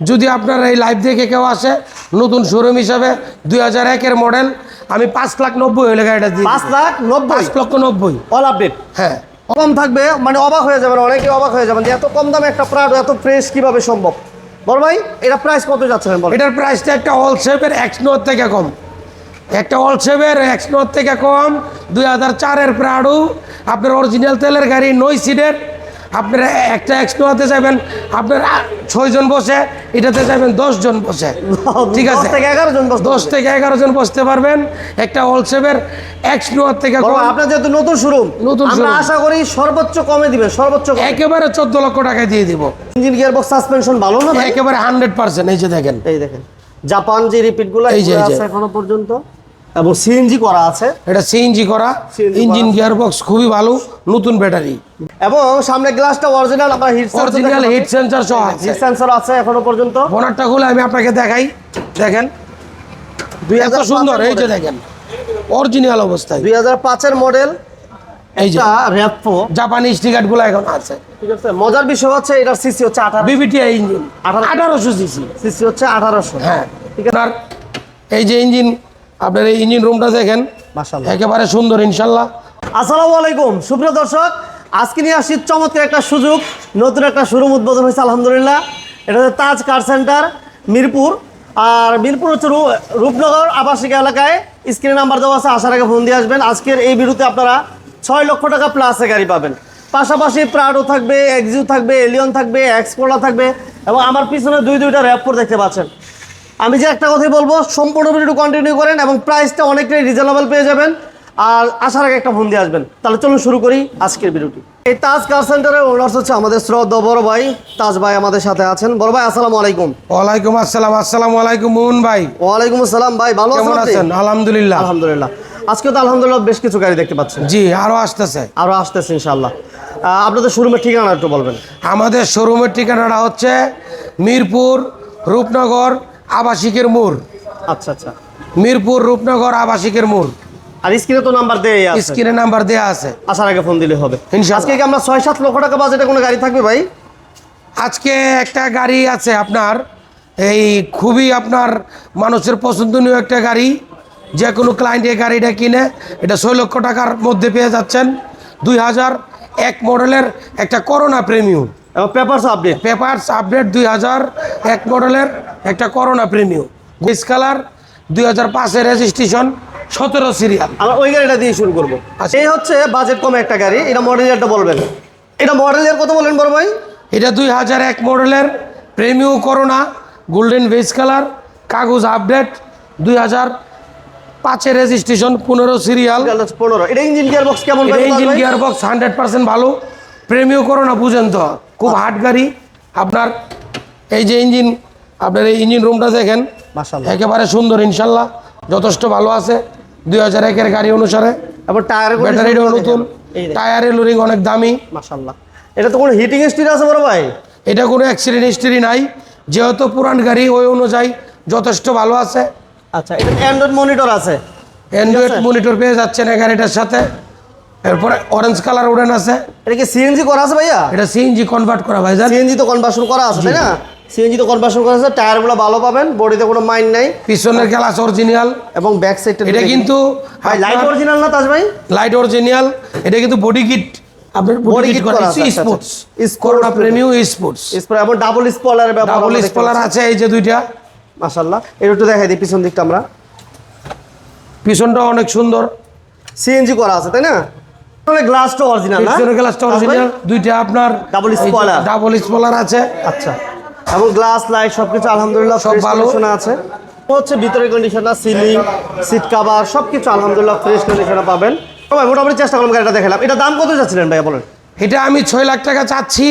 যদি আপনার এই লাইভ দেখে কেউ আসে নতুন শোরুম হিসাবে দুই হাজার একের মডেল আমি পাঁচ লাখ নব্বই হলে গাড়িটা দিই পাঁচ লাখ নব্বই? পাঁচ লক্ষ নব্বই। অল আপডেট হ্যাঁ। কম থাকবে মানে অবাক হয়ে যাবেন অনেকে অবাক হয়ে যাবেন যে এত কম দামে একটা প্রাড এত ফ্রেশ কীভাবে সম্ভব? বল ভাই এটা প্রাইস কত যাচ্ছে বল এটার প্রাইসটা একটা অল শেপের নোর থেকে কম। একটা অল শেপের নোর থেকে কম দুই হাজার চারের প্রাডু আপনার অরিজিনাল তেলের গাড়ি নই সিটের আপনার একটা এক্স নোয়াতে যাবেন আপনার ছয়জন বসে এটাতে যাবেন দশজন বসে। ঠিক আছে? জন দশ থেকে এগারো জন বসতে পারবেন। একটা অল শেপের এক্স নোয়ার থেকে আপনার যেহেতু নতুন শোরুম নতুন আমরা আশা করি সর্বোচ্চ কমে দিবেন সর্বোচ্চ একেবারে চোদ্দ লক্ষ টাকায় দিয়ে দিব। ইঞ্জিন গিয়ার বক্স সাসপেনশন ভালো না একেবারে হান্ড্রেড পার্সেন্ট এই যে দেখেন। এই দেখেন। জাপান যে রিপিটগুলো এই যে, এখনও পর্যন্ত। এবং সিএনজি করা আছে। এটা সিএনজি করা ইঞ্জিন করা। গিয়ার বক্স খুবই ভালো নতুন ব্যাটারি। এবং সামনে গ্লাসটা অরিজিনাল আমরা হিট অরিজিনাল হিট সেন্সর সহ আছে। হিট সেন্সর আছে এখনও পর্যন্ত। বোনারটা খুলে আমি আপনাকে দেখাই। দেখেন। দুই এত সুন্দর এই যে দেখেন অরিজিনাল অবস্থায়। দুই হাজার পাঁচের মডেল এই যে। র্যাপো জাপানি স্টিকারগুলো এখন আছে। ঠিক আছে। মজার বিষয় হচ্ছে এটার সিসি হচ্ছে আঠারো বিবিটিআই ইঞ্জিন আঠারো- আঠারোশো। সিসি সিসি হচ্ছে আঠারোশো। হ্যাঁ। আপনার এই যে ইঞ্জিন আপনার এই ইঞ্জিন রুমটা দেখেন একেবারে সুন্দর ইনশাল্লাহ আসসালামু আলাইকুম সুপ্রিয় দর্শক আজকে নিয়ে আসছি চমৎকার একটা সুযোগ নতুন একটা শোরুম উদ্বোধন হয়েছে আলহামদুলিল্লাহ। এটা হচ্ছে তাজ কার সেন্টার মিরপুর। আর মিরপুর হচ্ছে রূপনগর আবাসিক এলাকায়। স্ক্রিনে নাম্বার দেওয়া আছে আসার আগে ফোন দিয়ে আসবেন। আজকের এই বিরুতে আপনারা ছয় লক্ষ টাকা প্লাসে গাড়ি পাবেন। পাশাপাশি প্রাডো থাকবে এক্সিউ থাকবে এলিয়ন থাকবে এক্সপোলা থাকবে এবং আমার পিছনে দুই দুইটা র্যাপোর দেখতে পাচ্ছেন। আমি যে একটা কথাই বলব সম্পূর্ণ ভিডিও কন্টিনিউ করেন এবং প্রাইসটা অনেকটাই রিজনেবল পেয়ে যাবেন। আর আসার আগে একটা ফোন দিয়ে আসবেন। তাহলে চলুন শুরু করি আজকের ভিডিওটি। এই তাজ কার সেন্টারের ওনার্স হচ্ছে আমাদের শ্রদ্ধা বড় ভাই তাজ ভাই আমাদের সাথে আছেন। বড় ভাই আসসালামু আলাইকুম। ওয়ালাইকুম আসসালাম আসসালামু আলাইকুম মুন ভাই। ওয়ালাইকুম আসসালাম ভাই ভালো আছেন আলহামদুলিল্লাহ। আলহামদুলিল্লাহ। আজকে তো আলহামদুলিল্লাহ বেশ কিছু গাড়ি দেখতে পাচ্ছেন। জি আরও আসতেছে। আরও আসতেছে ইনশাআল্লাহ। আহ, আপনাদের শোরুমের ঠিকানা একটু বলবেন। আমাদের শোরুমের ঠিকানাটা হচ্ছে মিরপুর রূপনগর আবাসিকের মোড়। আচ্ছা আচ্ছা। মিরপুর রূপনগর আবাসিকের মোড়। আর স্ক্রিনে তো নাম্বার দেয় আছে। স্ক্রিনে নাম্বার দেয়া আছে। আসার আগে ফোন দিলে হবে। আজকে কি আমরা ছয় সাত লক্ষ টাকা বাজেটে কোনো গাড়ি থাকবে ভাই? আজকে একটা গাড়ি আছে আপনার এই খুবই আপনার মানুষের পছন্দনীয় একটা গাড়ি। যে কোনো ক্লায়েন্ট এই গাড়িটা কিনে এটা ছয় লক্ষ টাকার মধ্যে পেয়ে যাচ্ছেন। দুই হাজার এক মডেলের একটা করোনা প্রেমিয়াম এবং পেপারস আপডেট। পেপারস আপডেট দুই হাজার এক মডেলের একটা করোনা প্রিমিয়াম। গ্রিস কালার দুই হাজার পাঁচের রেজিস্ট্রেশন সতেরো সিরিয়াল আমরা ওই গাড়িটা দিয়ে শুরু করব। আচ্ছা। এই হচ্ছে বাজেট কমে একটা গাড়ি। এটা মডেল ইয়ারটা বলবেন। এটা মডেল ইয়ার কত বলেন বড় ভাই? এটা দুই হাজার এক মডেলের Premio Corona golden beige colour কাগজ আপডেট দুই হাজার পাঁচের রেজিস্ট্রেশন পনেরো সিরিয়াল পনেরো। এটা ইঞ্জিন গিয়ার বক্স কেমন engine gear box hundred percent ভালো। প্রেমিও করোনা বুঝেন তো খুব হার্ড গাড়ি। আপনার এই যে ইঞ্জিন আপনার এই ইঞ্জিন রুমটা দেখেন একেবারে সুন্দর ইনশাল্লাহ যথেষ্ট ভালো আছে। দুই হাজার একের গাড়ি অনুসারে। এবং টায়ার ব্যাটারিটাও নতুন। এই টায়ারের লোরিং অনেক দামি। এটা তো কোনো হিটিং স্টিল আছে বড় ভাই? এটা কোনো অ্যাক্সিডেন্ট হিস্ট্রি নাই। যেহেতু পুরান গাড়ি ওই অনুযায়ী যথেষ্ট ভালো আছে। আচ্ছা এটা অ্যান্ড্রয়েড মনিটর আছে। অ্যান্ড্রয়েড মনিটর পেয়ে যাচ্ছেন এই গাড়িটার সাথে। এরপরে অরেঞ্জ কালার উডেন আছে। এটা কি সিএনজি করা আছে ভাইয়া? এটা সিএনজি কনভার্ট করা ভাই সিএনজি তো কনভার্সন করা আছে তাই না? সিএনজি তো কনভার্সন করা আছে টায়ারগুলো ভালো পাবেন বডিতে কোনো মাইন্ড নাই। পিছনের গ্লাস অরিজিনাল এবং ব্যাক সাইডটা এটা কিন্তু ভাই লাইট অরিজিনাল না তাজ ভাই? লাইট অরিজিনাল এটা কিন্তু বডি কিট আপনার বডি কিট করা আছে, sports. Corona Premio sports spoiler এবং ডাবল ব্যবহার ডাবল স্পলার আছে এই যে দুইটা। মাশাআল্লাহ। এটা একটু দেখাই দিই পিছন দিকটা আমরা। পিছনটা অনেক সুন্দর। সিএনজি করা আছে তাই না? গ্লাসটা অরিজিনাল না? পিছনের গ্লাসটা অরিজিনাল দুইটা আপনার Double spoiler। ডাবল স্পলার আছে। আচ্ছা। এবং গ্লাস লাইট সবকিছু আলহামদুলিল্লাহ সব ভালো। কন্ডিশনে আছে। হচ্ছে ভিতরের কন্ডিশনটা সিলিং সিট কভার সবকিছু আলহামদুলিল্লাহ ফ্রেশ কন্ডিশনে পাবেন। ভাই মোটামুটি চেষ্টা করলাম গাড়িটা দেখালাম। এটা দাম কত যাচ্ছিলেন ভাইয়া বলেন? এটা আমি ছয় লাখ টাকা চাচ্ছি।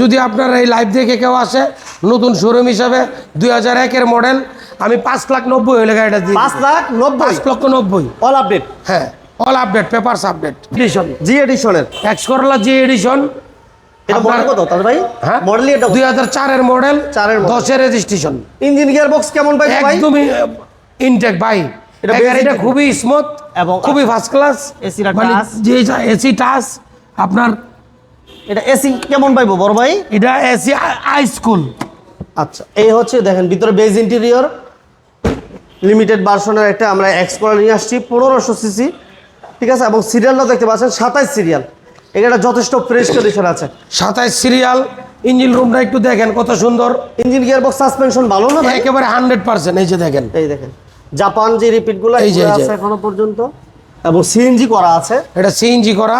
যদি আপনার এই লাইভ দেখে কেউ আসে নতুন শোরুম হিসাবে দুই হাজার একের মডেল আমি পাঁচ লাখ নব্বই হলে গাড়িটা দিই পাঁচ লাখ নব্বই? পাঁচ লক্ষ নব্বই। অল আপডেট হ্যাঁ। All update papers update edition G এডিশনের X Corolla G addition এটা মডেল কত তাহলে ভাই? হ্যাঁ? এটা রেজিস্ট্রেশন ইঞ্জিন গিয়ার বক্স কেমন ভাই ভাই? একদমই ইনটেক ভাই। এটা। খুবই স্মুথ এবং খুবই ফার্স্ট ক্লাস যে এসি টাচ আপনার এটা এসি কেমন পাইবো বড় ভাই? এটা এসি স্কুল আচ্ছা এই হচ্ছে দেখেন ভিতরে বেজ ইন্টেরিয়র লিমিটেড ভার্সনের একটা আমরা এক্স করে নিয়ে আসছি পনেরোশো সিসি ঠিক আছে? এবং সিরিয়ালটাও দেখতে পাচ্ছেন সাতাইশ সিরিয়াল এটা যথেষ্ট ফ্রেশ কন্ডিশন আছে। সাতাইশ সিরিয়াল ইঞ্জিন রুমটা একটু দেখেন কত সুন্দর। ইঞ্জিন গিয়ার বক্স সাসপেনশন ভালো না একেবারে হান্ড্রেড পার্সেন্ট এই যে দেখেন। এই দেখেন। জাপান যে রিপিটগুলো এই যে, এখনও পর্যন্ত। এবং সিএনজি করা আছে। এটা সিএনজি করা।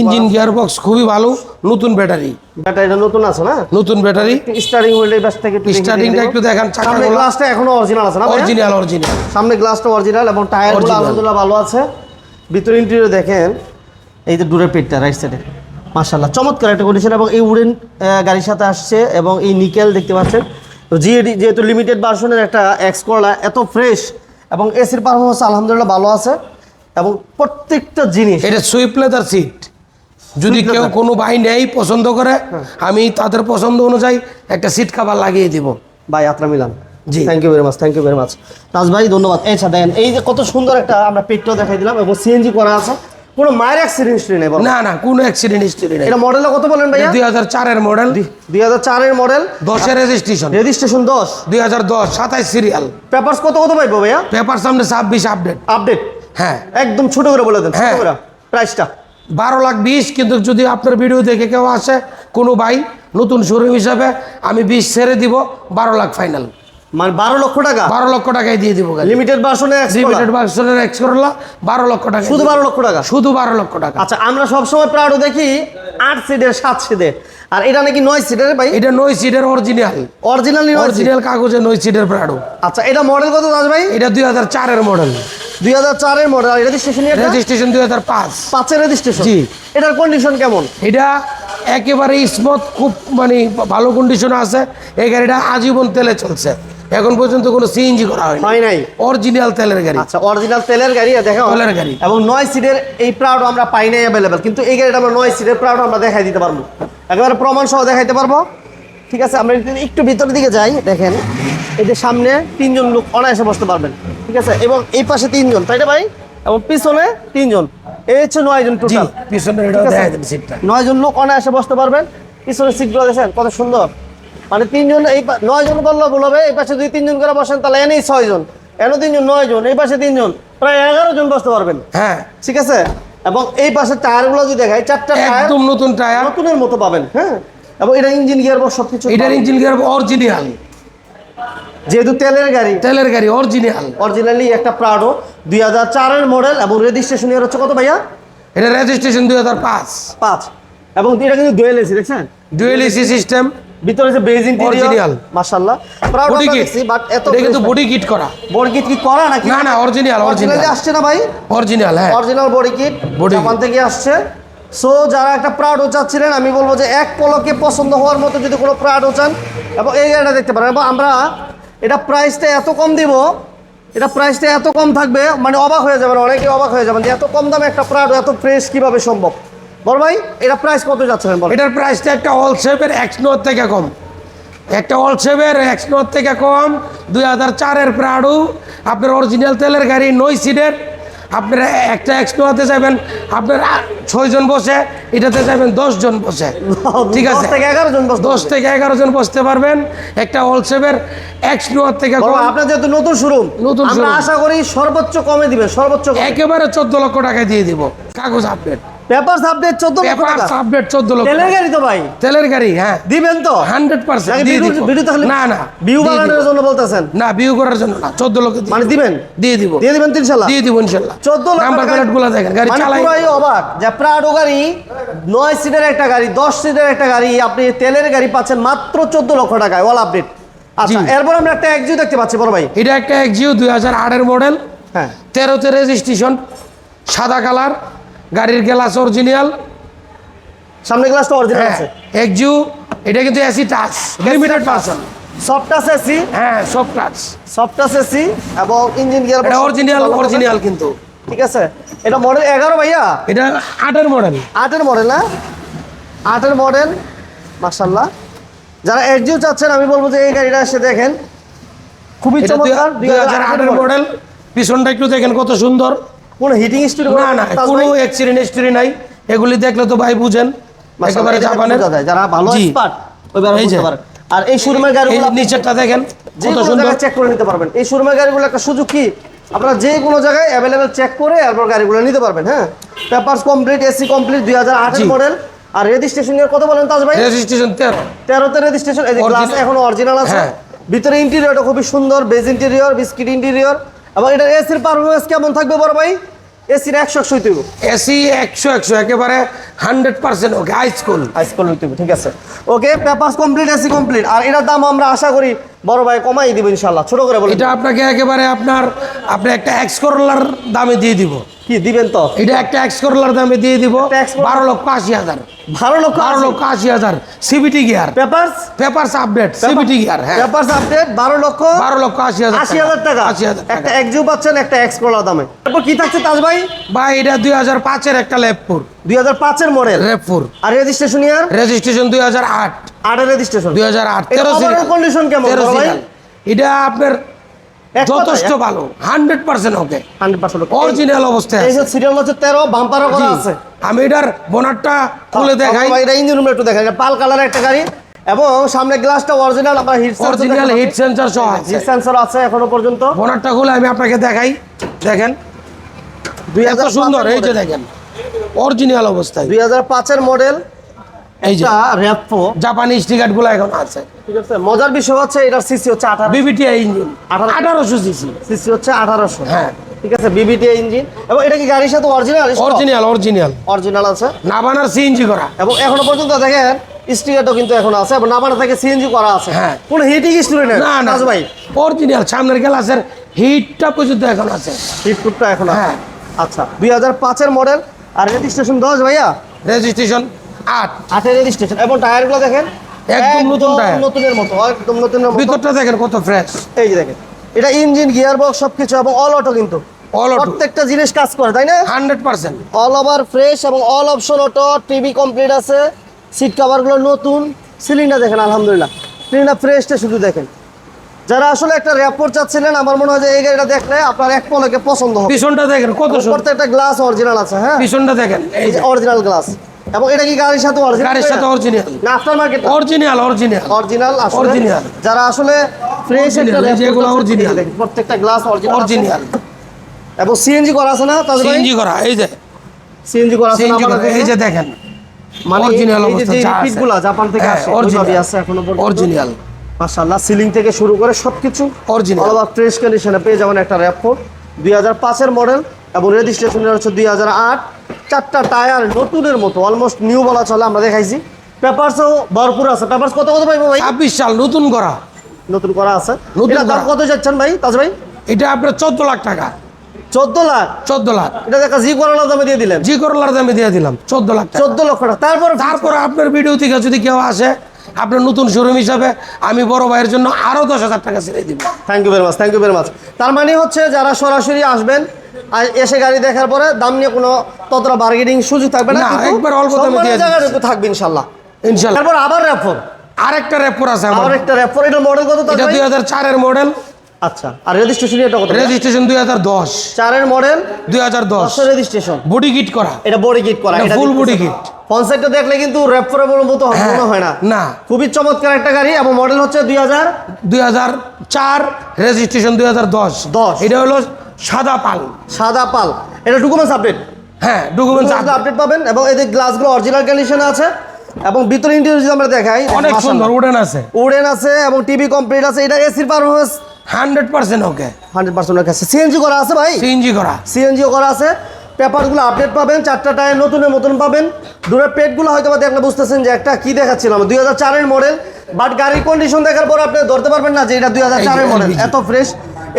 ইঞ্জিন গিয়ার বক্স খুবই ভালো নতুন ব্যাটারি ব্যাটারিটা নতুন আছে না? নতুন ব্যাটারি স্টার্টিং হুইলের ব্যাস থেকে একটু স্টার্টিংটা একটু দেখান। সামনে গ্লাসটা এখনও অরিজিনাল আছে না? অরিজিনাল অরিজিনাল সামনে গ্লাসটা অরিজিনাল এবং টায়ারগুলো। আলহামদুলিল্লাহ ভালো আছে। ভিতরে ইন্টেরিয়র দেখেন এই যে দূরের পেটটা রাইট সাইডে মাশাল্লাহ চমৎকার একটা কন্ডিশন এবং এই উডেন গাড়ির সাথে আসছে এবং এই নিকেল দেখতে পাচ্ছেন। তো জিএডি যেহেতু লিমিটেড ভার্সনের একটা এক্স করলা এত ফ্রেশ এবং এসির পারফরমেন্স আলহামদুলিল্লাহ ভালো আছে এবং প্রত্যেকটা জিনিস এটা সুইপ লেদার সিট যদি কেউ। কোনো ভাই নেই পছন্দ করে আমি তাদের পছন্দ অনুযায়ী একটা সিট কাভার লাগিয়ে দিব। ভাই আত্রা Milan. G. Thank you very much thank you very much Naz ভাই ধন্যবাদ। আচ্ছা দেখেন এই যে কত সুন্দর একটা আমরা পেটটাও দেখাই দিলাম এবং সিএনজি করা আছে। কোনো মায়ের অ্যাক্সিডেন্ট হিস্ট্রি নেই। না না কোনো অ্যাক্সিডেন্ট হিস্টরি নেই। এটা মডেলটা কত বলেন দুই হাজার চারের মডেল দুই হাজার চারের মডেল দশের রেজিস্ট্রেশন রেজিস্ট্রেশন দশ। দুই হাজার দশ সাতাইশ সিরিয়াল পেপারস কত কত পাইবো ভাইয়া? পেপার সামনে ছাব্বিশ আপডেট আপডেট হ্যাঁ। একদম ছোট করে বলে দেন ছোট হ্যাঁ। করে। প্রাইসটা বারো লাখ বিশ কিন্তু যদি আপনার ভিডিও দেখে কেউ আসে কোনো ভাই নতুন শোরুম হিসাবে আমি বিশ ছেড়ে দিব বারো লাখ ফাইনাল মানে বারো লক্ষ টাকা? বারো লক্ষ টাকায় দিয়ে দিব লিমিটেড ভার্সনের লিমিটেড বাক্সের এক্স করলা? বারো লক্ষ টাকা শুধু বারো লক্ষ টাকা? শুধু বারো লক্ষ টাকা। আচ্ছা আমরা সবসময় প্রাউডো দেখি আট সিটের সাত সিটের আর এটা নাকি নয় সিটের ভাই? এটা নয় সিটের অরিজিনাল অরিজিনালি অরিজিনাল কাগজে নয় সিটের প্রাড়ো আচ্ছা এটা মডেল কত দাস ভাই? এটা দুই হাজার চারের মডেল দুই হাজার চারের মডেল রেজিস্ট্রেশন রেজিস্ট্রেশন দুই হাজার পাঁচ। পাঁচের রেজিস্ট্রেশন জি। এটার কন্ডিশন কেমন? এটা একেবারে স্মুথ খুব মানে ভালো কন্ডিশনে আছে। এই গাড়িটা আজীবন তেলে চলছে। এখন পর্যন্ত কোনো সিএনজি করা হয় নাই। অরিজিনাল তেলের গাড়ি। আচ্ছা অরিজিনাল তেলের গাড়ি আর দেখা তেলের গাড়ি। এবং নয় সিটের এই প্রাউড আমরা পাই নাই অ্যাভেলেবেল কিন্তু এই গাড়িটা আমরা নয় সিটের প্রাউড আমরা দেখাই দিতে পারব। একেবারে প্রমাণ সহ দেখাইতে পারব। ঠিক আছে আমরা একটু ভিতরের দিকে যাই দেখেন এই যে সামনে তিনজন লোক অনায়াসে বসতে পারবেন। ঠিক আছে এবং এই পাশে তিনজন তাই না ভাই? এবং পিছনে তিনজন। এই হচ্ছে নয় জন জি টোটাল পিছনের এটা দেখা দেন সিটটা নয় জন লোক অনায়াসে বসতে পারবেন। পিছনের সিটগুলো দেখেন কত সুন্দর। মানে তিনজন এই নয় জন বলল ভুল হবে এই পাশে যদি তিনজন করে বসেন তাহলে এনেই ছয় জন এনে তিনজন নয় জন এই পাশে তিনজন প্রায় এগারো জন বসতে পারবেন। হ্যাঁ। ঠিক আছে? এবং এই পাশে টায়ারগুলো যদি দেখাই চারটা টায়ার একদম নতুন টায়ার। নতুনের মতো পাবেন হ্যাঁ? এবং এটা ইঞ্জিন গিয়ার বক্স সব কিছু এটার ইঞ্জিন গিয়ার অরিজিনাল। যেহেতু তেলের গাড়ি। তেলের গাড়ি অরিজিনাল। অরিজিনালি একটা প্রাডো দুই হাজার চারের মডেল এবং রেজিস্ট্রেশন ইয়ার হচ্ছে কত ভাইয়া? এটা রেজিস্ট্রেশন দুই হাজার পাঁচ। পাঁচ। এবং এটা কিন্তু ডুয়েল এসি দেখছেন? ডুয়েল এসি সিস্টেম ভিতরে যে বেজ। ইন্টেরিয়র মাশাআল্লাহ। প্রাউড বডি কিট বাট এত এটা কিন্তু বডি কিট করা। বডি কিট কি করা নাকি? না না অরিজিনাল অরিজিনাল আসছে না ভাই? অরিজিনাল হ্যাঁ। অরিজিনাল বডি কিট জাপান থেকে আসছে। সো যারা একটা প্রাউডো চাচ্ছিলেন আমি বলব যে এক পলকে পছন্দ হওয়ার মতো যদি কোনো প্রাউডো চান এবং এই গাড়িটা দেখতে পারেন এবং আমরা এটা প্রাইসটা এত কম দিব এটা প্রাইসটা এত কম থাকবে মানে অবাক হয়ে যাবেন অনেকে অবাক হয়ে যাবেন যে এত কম দামে একটা প্রাউডো এত ফ্রেশ কীভাবে সম্ভব? বল ভাই এটা প্রাইস কত বল এটার প্রাইসটা একটা অল শেপের এক্স নোর থেকে কম। একটা অল শেপের এক্সনোর থেকে কম দুই হাজার চারের প্রাড়ু আপনার অরিজিনাল তেলের গাড়ি নয় সিটের আপনার একটা এক্স নোয়াতে যাবেন আপনার ছয়জন বসে এটাতে যাবেন জন বসে। ঠিক আছে? দশ থেকে এগারো জন বসতে দশ থেকে এগারো জন বসতে পারবেন একটা অল শেপের এক্স নোয়ার থেকে কম। আপনার যেহেতু নতুন শোরুম নতুন আশা করি সর্বোচ্চ কমে দিবেন সর্বোচ্চ একেবারে চোদ্দ লক্ষ টাকা দিয়ে দিব। কাগজ আপডেট পেপার আপডেট চোদ্দ লক্ষ পেপার টাকা। আপডেট চোদ্দ লক্ষ তেলের গাড়ি তো ভাই। তেলের গাড়ি হ্যাঁ। দিবেন তো? হান্ড্রেড পার্সেন্ট নাকি ভিডিও- তাহলে না না ভিউ দিয়ে বাড়ানোর জন্য বলতেছেন। না বিউ করার জন্য না চোদ্দ লক্ষ দিয়ে- মানে দিবেন? দিয়ে দিব। দিয়ে দিবেন তিনশাল্লাহ দিয়ে দিব ইনশাল্লাহ। চোদ্দ লক্ষ নাম্বার দেখেন গাড়ি মানে চালাই। পুরাই অবাক যে প্রাডো গাড়ি নয় সিটের একটা গাড়ি দশ সিটের একটা গাড়ি আপনি তেলের গাড়ি পাচ্ছেন মাত্র চোদ্দ লক্ষ টাকায়। অল আপডেট আচ্ছা এরপর আমরা একটা একজিও দেখতে পাচ্ছি বড় ভাই। এটা একটা দুই হাজার আটের মডেল হ্যাঁ। তেরোতে রেজিস্ট্রেশন সাদা কালার গাড়ির গ্লাস অরিজিনাল। সামনে গ্লাসটা অরিজিনাল হ্যাঁ আছে। এক্সিউ এটা কিন্তু AC touch limited person soft touch AC হ্যাঁ সব টাচ সফট টাচ এসি এবং ইঞ্জিন গিয়ার এটা অরিজিনাল অরিজিনাল কিন্তু। ঠিক আছে। এটা মডেল এগারো ভাইয়া? এটা আটের মডেল আটের মডেল না? আটের মডেল মার্শাল্লাহ যারা এক্সিউ চাচ্ছেন আমি বলব যে এই গাড়িটা এসে দেখেন। খুবই চমৎকার দুই হাজার আটের মডেল পিছনটা একটু দেখেন কত সুন্দর। কোনো হিটিং স্টোরি না না কোনো অ্যাক্সিডেন্ট হিস্টরি নাই। এগুলি দেখলে তো ভাই বুঝেন একেবারে জাপানের। যারা ভালো এক্সপার্ট বুঝতে পারে আর এই শোরুমের গাড়িগুলো নিচেরটা দেখেন কত সুন্দর। চেক করে নিতে পারবেন। এই শোরুমের গাড়িগুলো একটা সুযোগ কি? আপনারা যে কোনো জায়গায় অ্যাভেলেবেল চেক করে এরপর গাড়িগুলো নিতে পারবেন হ্যাঁ? পেপারস কমপ্লিট এসি কমপ্লিট দুই হাজার আটের মডেল আর রেজিস্ট্রেশনের কত বলেন তাজ ভাই। রেজিস্ট্রেশন তেরো। তেরোতে রেজিস্ট্রেশন এই যে গ্লাস এখনও অরিজিনাল আছে। হ্যাঁ। ভিতরে ইন্টেরিয়রটা খুবই সুন্দর বেজ ইন্টেরিয়র বিস্কিট ইন্টেরিয়র এবং এটা এসির পারফরমেন্স কেমন থাকবে বড় ভাই? এসির একশো একশো হইতে এসি একশো একশো একেবারে hundred percent okay high school high school হইতে ঠিক আছে। Okay papers complete AC complete আর এটার দাম আমরা আশা করি বড় ভাই কমাই দিব ইনশাল্লাহ ছোট করে বলি এটা আপনাকে একেবারে আপনার আপনি একটা এক্স করলার দামে দিয়ে দিব। কি দিবেন তো? এটা একটা এক্স করলার দামে দিয়ে দিব বারো লক্ষ আশি হাজার। ভালো লোক বারো লক্ষ আশি হাজার। CVT gear papers papers update CVT gear হ্যাঁ। পেপারস আপডেট বারো লক্ষ বারো লক্ষ আশি হাজার আশি হাজার টাকা। আশি হাজার একটা টাকা পাচ্ছেন একটা এক্স করলা দামে। তারপর কি থাকছে তাজ ভাই? বা এটা দুই হাজার পাঁচের একটা লেপপুর। দুই হাজার পাঁচের মডেল রেপপুর আর রেজিস্ট্রেশন ইয়ার রেজিস্ট্রেশন দুই হাজার আট। আটের রেজিস্ট্রেশন দুই হাজার আট। তেরো condition কেমন ভাই? এটা আপনার যথেষ্ট ভালো হান্ড্রেড পার্সেন্ট ওকে 100% অরিজিনাল অবস্থায় এই যে সিরিয়াল হচ্ছে তেরো বাম্পারও করা। আছে। আমি এটার বোনারটা খুলে দেখাই। ভাই, এটা ইঞ্জিন রুমে একটু দেখাই এটা পাল কালারের একটা গাড়ি। এবং সামনে গ্লাসটা অরিজিনাল আপনার হিট অরিজিনাল হিট সেন্সর সহ আছে। হিট সেন্সর আছে। এখনও পর্যন্ত। বোনারটা খুলে আমি আপনাকে দেখাই। দেখেন। দুই এত সুন্দর এই যে দেখেন। অরিজিনাল অবস্থায়। দুই হাজার পাঁচের মডেল এটা র্যাপো জাপানি স্টিকারগুলো এখন আছে। ঠিক আছে মজার বিষয় হচ্ছে এটার সিসি হচ্ছে আঠারো বিবিটি ইঞ্জিন সিসি সিসি হচ্ছে আঠারোশো। হ্যাঁ। ঠিক আছে বিবিটি ইঞ্জিন এবং এটা কি গাড়ির সাথে অরিজিনাল অরিজিনাল অরিজিনাল অরিজিনাল আছে। নাবানার সিএনজি করা। এবং এখনও পর্যন্ত দেখেন স্টিকারটাও কিন্তু এখন আছে এবং থেকে সিএনজি করা আছে। হ্যাঁ। কোনো হিটিং স্টোরি নেই না না। ভাই। অরিজিনাল সামনের গ্লাসের হিটটা পর্যন্ত এখন আছে। এখন হ্যাঁ। আচ্ছা দুই হাজার পাঁচের মডেল আর রেজিস্ট্রেশন দশ ভাইয়া? রেজিস্ট্রেশন আট। আটের রেজিস্ট্রেশন এবং টায়ারগুলো দেখেন? একদম নতুন টায়ার। নতুনের মতো একদম নতুনের মতো। ভিতরটা দেখেন কত ফ্রেশ এই যে দেখেন এটা ইঞ্জিন গিয়ার বক্স সবকিছু এবং অল অটো কিন্তু। Auto। প্রত্যেকটা জিনিস কাজ করে তাই না? Hundred percent. All over fresh এবং all option auto TV complete আছে সিট কভারগুলো নতুন সিলিংটা দেখেন আলহামদুলিল্লাহ। সিলিংটা ফ্রেশটা শুধু দেখেন। যারা আসলে একটা র্যাপোর্ট চাচ্ছিলেন আমার মনে হয় যে এই গাড়িটা দেখলে আপনার এক পলকে পছন্দ হবে। পিছনটা দেখেন কত সুন্দর। প্রত্যেকটা গ্লাস অরিজিনাল আছে হ্যাঁ? পিছনটা দেখেন এই যে। অরিজিনাল গ্লাস এবং এটা কি গাড়ির সাথে অরিজিনাল গাড়ির সাথে অরিজিনাল না after market original original original আসলে Original। যারা আসলে ফ্রেশ original। প্রত্যেকটা গ্লাস অরিজিনাল অরিজিনাল এবং সিএনজি করা আছে না তাদের সিএনজি করা এই যে। সিএনজি করা আছে আমাদের এই যে দেখেন। মানে অরিজিনাল অবস্থা যে জাপান থেকে হ্যাঁ, আসে। ওইভাবেই আছে এখনও অরিজিনাল মাশাআল্লাহ সিলিং থেকে শুরু করে সবকিছু। Original। অল ফ্রেশ কন্ডিশনে পেয়ে যাবেন একটা র্যাপো দুই হাজার পাঁচের মডেল এবং রেজিস্ট্রেশন হচ্ছে দুই হাজার আট। চারটা টায়ার নতুনের মতো অলমোস্ট নিউ বলা চলে আমরা দেখাইছি। পেপারসও ভরপুর আছে। পেপারস কত কত পাইবো ভাই? ছাব্বিশ সাল নতুন করা। নতুন করা আছে। নতুন দাম কত যাচ্ছেন ভাই তাজ ভাই? এটা আপনার চোদ্দ লাখ টাকা। চোদ্দ লাখ? চোদ্দ লাখ। এটা দেখা জি করোনা দামে দিয়ে দিলেন। জি করলার দামে দিয়ে দিলাম চোদ্দ লাখ চোদ্দ লক্ষ টাকা। তারপর তারপরে আপনার ভিডিও থেকে যদি কেউ আসে আপনার নতুন শোরুম হিসাবে আমি বড় ভাইয়ের জন্য আরও দশ হাজার টাকা ছেড়ে দিব। Thank you very much thank you very much তার মানে হচ্ছে যারা সরাসরি আসবেন আর এসে গাড়ি দেখার পরে দাম নিয়ে কোনো ততটা বার্গেনিং সুযোগ থাকবে না না, একবার অল্প দামে দিয়ে জায়গায়। থাকবে ইনশাল্লাহ। ইনশাল্লাহ। তারপর আবার র্যাপর আরেকটা র্যাপর আছে আমার। আবার একটা র্যাপর এটার মডেল কত এটা দুই হাজার চারের মডেল আচ্ছা আর রেজিস্ট্রেশন এটা কত রেজিস্ট্রেশন দুই হাজার দশ। চারের মডেল দুই হাজার দশ। রেজিস্ট্রেশন বডি কিট করা। এটা বডি কিট করা এটা এটা দেখতেছেন। kit। ফ্রন্ট সাইডটা দেখলে কিন্তু র্যাপরের মতো হ্যাঁ, মনে হয় না। না। খুবই চমৎকার একটা গাড়ি এবং মডেল হচ্ছে দুই হাজার দুই হাজার চার রেজিস্ট্রেশন দুই হাজার দশ। দশ। এটা হলো সাদা পাল। সাদা পাল। এটা ডকুমেন্টস আপডেট হ্যাঁ ডকুমেন্টস আপডেট পাবেন এবং এদের গ্লাসগুলো অরিজিনাল কন্ডিশনে আছে এবং ভিতরে ইন্টেরিয়র যদি আমরা দেখাই অনেক সুন্দর উডেন আছে। উডেন আছে এবং টিভি কমপ্লিট আছে। এটা এসির performance hundred percent okay hundred percent আছে সিএনজি করা আছে ভাই? সিএনজি করা। সিএনজিও করা আছে। পেপারগুলো আপডেট পাবেন চারটা টায়ার নতুনের মতন পাবেন। দূরের পেটগুলো হয়তো বা দেখলে বুঝতেছেন যে একটা কি দেখাচ্ছিলাম দুই হাজার চারের মডেল বাট গাড়ির কন্ডিশন দেখার পর আপনি ধরতে পারবেন না যে এটা দুই হাজার চারের মডেল এত ফ্রেশ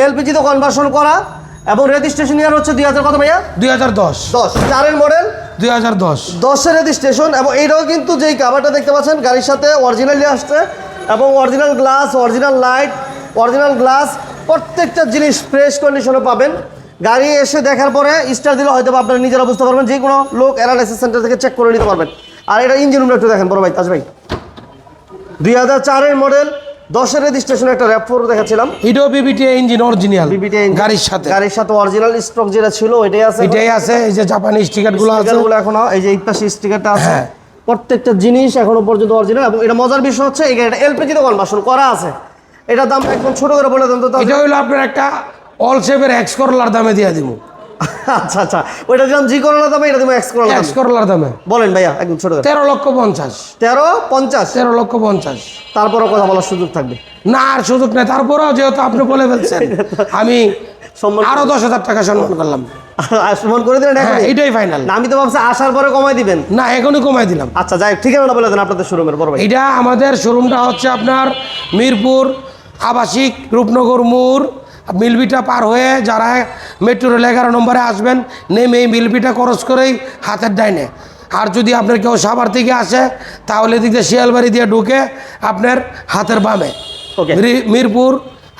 এলপিজি তো কনভার্সন করা। এবং রেজিস্ট্রেশন ইয়ার হচ্ছে দুই হাজার কত ভাইয়া? দুই হাজার দশ। দশ। চারের মডেল দুই হাজার দশ। দশের রেজিস্ট্রেশন এবং এইটাও কিন্তু যেই কাভারটা দেখতে পাচ্ছেন গাড়ির সাথে অরিজিনালি আসছে এবং original glass original light original glass প্রত্যেকটা জিনিস ফ্রেশ কন্ডিশনে পাবেন। গাড়ি এসে দেখার পরে স্টার দিলে হয়তো আপনারা নিজেরা বুঝতে পারবেন যে কোনো লোক অ্যানালাইসিস সেন্টার থেকে চেক করে নিতে পারবেন। আর এটা ইঞ্জিন রুমটা একটু দেখেন বড় ভাই তাজ ভাই দুই হাজার চারের মডেল দশের রেজিস্ট্রেশন একটা র্যাপ ফোর দেখাচ্ছিলাম। এটাও বিবিটি ইঞ্জিন অরিজিনাল বিবিটি গাড়ির সাথে। গাড়ির সাথে অরিজিনাল স্টক যেটা ছিল এটাই আছে এটাই আছে এই যে জাপানি স্টিকারগুলো আছে। স্টিকারগুলো এখনও এই যে এই পাশে স্টিকারটা আছে। হ্যাঁ। প্রত্যেকটা জিনিস এখনও পর্যন্ত অরিজিনাল এবং এটা মজার বিষয় হচ্ছে এই গাড়িটা এলপিজিতে কনভার্সন করা আছে। এটার দাম একদম ছোট করে বলে দেন তো। এটা হইল আপনার একটা অল শেপের এক্স করলার দামে দিয়ে দিব। আচ্ছা আচ্ছা। ওইটা দিলাম জি করোনা দামে এটা দিব এক্স করোনা এক্স করলার দামে। বলেন ভাইয়া একদম ছোট তেরো লক্ষ পঞ্চাশ। তেরো পঞ্চাশ? তেরো লক্ষ পঞ্চাাশ। তারপরও কথা বলার সুযোগ থাকবে। না আর সুযোগ নেই। তারপরেও যেহেতু আপনি বলে ফেলছেন আমি সম্মান আরও দশ হাজার টাকা সম্মান করলাম। ফোন করে দিলেন হ্যাঁ এখন এটাই ফাইনাল আমি তো ভাবছি আসার পরে কমাই দিবেন। না এখনই কমাই দিলাম। আচ্ছা যাই ঠিকানাটা বলে দেন আপনাদের শোরুমের বড় এটা আমাদের শোরুমটা হচ্ছে আপনার মিরপুর আবাসিক রূপনগর মোড় মিলবিটা পার হয়ে যারা মেট্রো রেল এগারো নম্বরে আসবেন নেমে এই মিলবিটা ক্রস করেই হাতের ডাইনে। আর যদি আপনার কেউ সাভার থেকে আসে তাহলে এদিক দিয়ে শিয়ালবাড়ি দিয়ে ঢুকে আপনার হাতের বামে। মিরপুর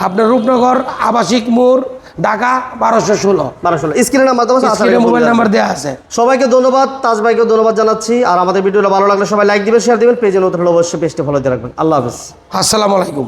আপনার রূপনগর আবাসিক মোড় ঢাকা বারোশো ষোলো। বারোশো স্ক্রিনে নাম্বার স্ক্রিনে মোবাইল নাম্বার দেওয়া আছে। সবাইকে ধন্যবাদ তাজ ভাইকে ধন্যবাদ জানাচ্ছি। আর আমাদের ভিডিওটা ভালো লাগলে সবাই লাইক দিবেন শেয়ার দিবেন পেজে নতুন অবশ্যই পেজটি ফলো দিয়ে রাখবেন। আল্লাহ হাফিজ। আসসালামু আলাইকুম।